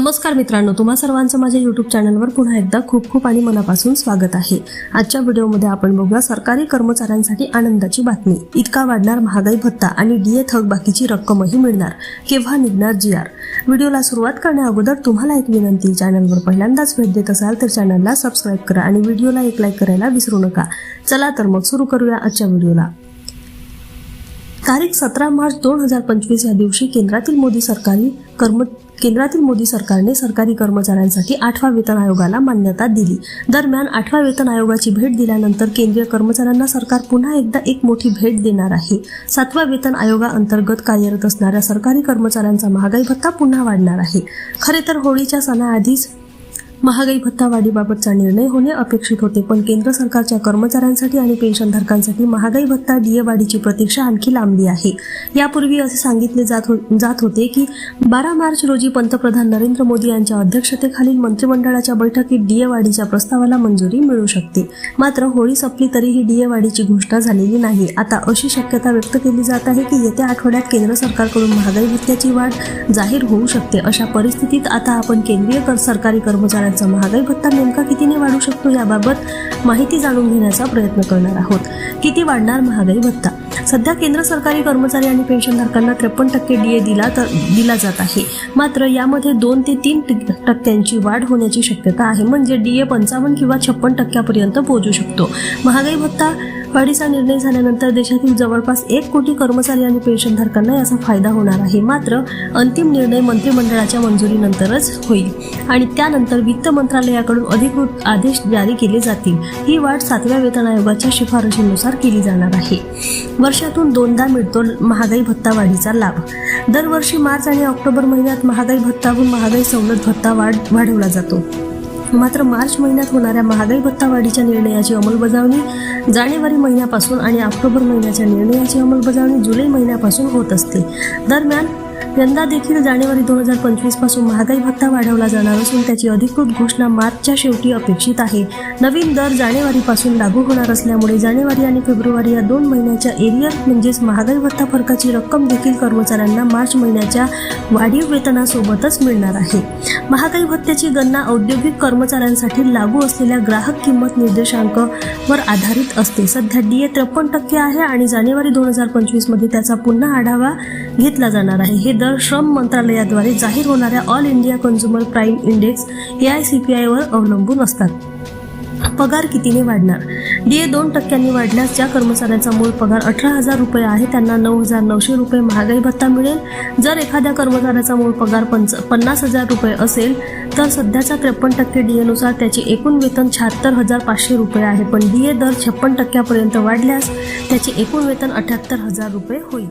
नमस्कार मित्रांनो तुम्हा सर्वांचं माझ्या यूट्यूब चॅनलवर पुन्हा एकदा खूप खूप आणि मनापासून स्वागत आहे. आजच्या व्हिडिओमध्ये आपण बघूया सरकारी कर्मचाऱ्यांसाठी आनंदाची बातमी. इतका वाढणार महागाई भत्ता आणि डीए थकबाकीची रक्कमही मिळणार. केव्हा निघणार जी आर व्हिडिओला सुरुवात करण्याअगोदर तुम्हाला एक विनंती चॅनलवर पहिल्यांदाच भेट देत असाल तर चॅनलला सबस्क्राईब करा आणि व्हिडिओला एक लाईक करायला विसरू नका. चला तर मग सुरू करूया आजच्या व्हिडिओला. तारीख सतरा मार्च दोन हजार पंचवीस या दिवशी केंद्रातील मोदी सरकारी कर्म केंद्रातील मोदी सरकारने सरकारी कर्मचाऱ्यांसाठी आठवा वेतन आयोगाला मान्यता दिली. दरम्यान आठवा वेतन आयोगाची भेट दिल्यानंतर केंद्रीय कर्मचाऱ्यांना सरकार पुन्हा एकदा एक मोठी भेट देणार आहे. सातवा वेतन आयोगाअंतर्गत कार्यरत असणाऱ्या सरकारी कर्मचाऱ्यांचा महागाई भत्ता पुन्हा वाढणार आहे. खरे तर होळीच्या सणाआधीच महागाई भत्ता वाढीबाबतचा निर्णय होणे अपेक्षित होते पण केंद्र सरकारच्या कर्मचाऱ्यांसाठी आणि पेन्शनधारकांसाठी महागाई भत्ता डीए वाढीची प्रतीक्षा आणखी लांबली आहे. यापूर्वी असे सांगितले जात हो जात होते की बारा मार्च रोजी पंतप्रधान नरेंद्र मोदी यांच्या अध्यक्षतेखालील मंत्रिमंडळाच्या बैठकीत डीए वाढीच्या प्रस्तावाला मंजुरी मिळू शकते. मात्र होळी संपली तरीही डीए वाढीची घोषणा झालेली नाही. आता अशी शक्यता व्यक्त केली जात आहे की येत्या आठवड्यात केंद्र सरकारकडून महागाई भत्त्याची वाढ जाहीर होऊ शकते. अशा परिस्थितीत आता आपण केंद्रीय कर सरकारी कर्मचाऱ्यांचा महागाई भत्ता नेमका कितीने वाढू शकतो याबाबत माहिती जाणून घेण्याचा प्रयत्न करणार आहोत. किती वाढणार महागाई भत्ता? सध्या केंद्र सरकारी कर्मचारी आणि पेन्शनधारकांना त्रेपन्न टक्के डीए दिला तर दिला जात आहे. मात्र यामध्ये दोन ते तीन टक्क्यांची वाढ होण्याची शक्यता आहे. म्हणजे डीए पंचावन्न किंवा छप्पन टक्क्यापर्यंत पोहोचू शकतो. महागाई भत्ता वाढीचा निर्णय झाल्यानंतर देशातील जवळपास एक कोटी कर्मचारी आणि पेन्शनधारकांना याचा फायदा होणार आहे. मात्र अंतिम निर्णय मंत्रिमंडळाच्या मंजुरीनंतरच होईल. आणि त्यानंतर वित्त मंत्रालयाकडून अधिकृत आदेश जारी केले जातील. ही वाढ सातव्या वेतन आयोगाच्या शिफारशीनुसार केली जाणार आहे. वर्षातून दोनदा मिळतो महागाई भत्ता वाढीचा लाभ. दरवर्षी मार्च आणि ऑक्टोबर महिन्यात महागाई भत्ताहून महागाई सवलत भत्ता वाढ वाढवला जातो. मात्र मार्च महिन्यात होणाऱ्या महागाई भत्ता वाढीच्या निर्णयाची अंमलबजावणी जानेवारी महिन्यापासून आणि ऑक्टोबर महिन्याच्या निर्णयाची अंमलबजावणी जुलै महिन्यापासून होत असते. दरम्यान यंदा देखील जानेवारी दोन हजार पंचवीसपासून महागाई भत्ता वाढवला जाणार असून त्याची अधिकृत घोषणा मार्चच्या शेवटी अपेक्षित आहे. नवीन दर जानेवारीपासून लागू होणार असल्यामुळे जानेवारी आणि फेब्रुवारी या दोन महिन्याच्या एरियर म्हणजेच महागाई भत्ता फरकाची रक्कम देखील कर्मचाऱ्यांना मार्च महिन्याच्या वाढीव वेतनासोबतच मिळणार आहे. महागाई भत्त्याची गणना औद्योगिक कर्मचाऱ्यांसाठी लागू असलेल्या ग्राहक किंमत निर्देशांक वर आधारित असते. सध्या डीए त्रेपन्न टक्के आहे आणि जानेवारी दोन हजार पंचवीसमध्ये त्याचा पुन्हा आढावा घेतला जाणार आहे. हे दर श्रम मंत्रालयाद्वारे जाहीर होणाऱ्या all India consumer prime index A I C P आयवर अवलंबून असतात. पगार कितीने वाढणार? डीए दोन टक्क्यांनी वाढल्यास ज्या कर्मचाऱ्यांचा मूळ पगार अठरा हजार रुपये आहे त्यांना नऊ हजार नऊशे रुपये महागाई भत्ता मिळेल. जर एखाद्या कर्मचाऱ्याचा मूळ पगार पंच पन्नास हजार रुपये असेल तर सध्याच्या त्रेपन्न टक्के डीएनुसार त्याचे एकूण वेतन शहात्तर हजार पाचशे रुपये आहे. पण डीए दर छप्पन टक्क्यापर्यंत वाढल्यास त्याचे एकूण वेतन अठ्याहत्तर हजार रुपये होईल.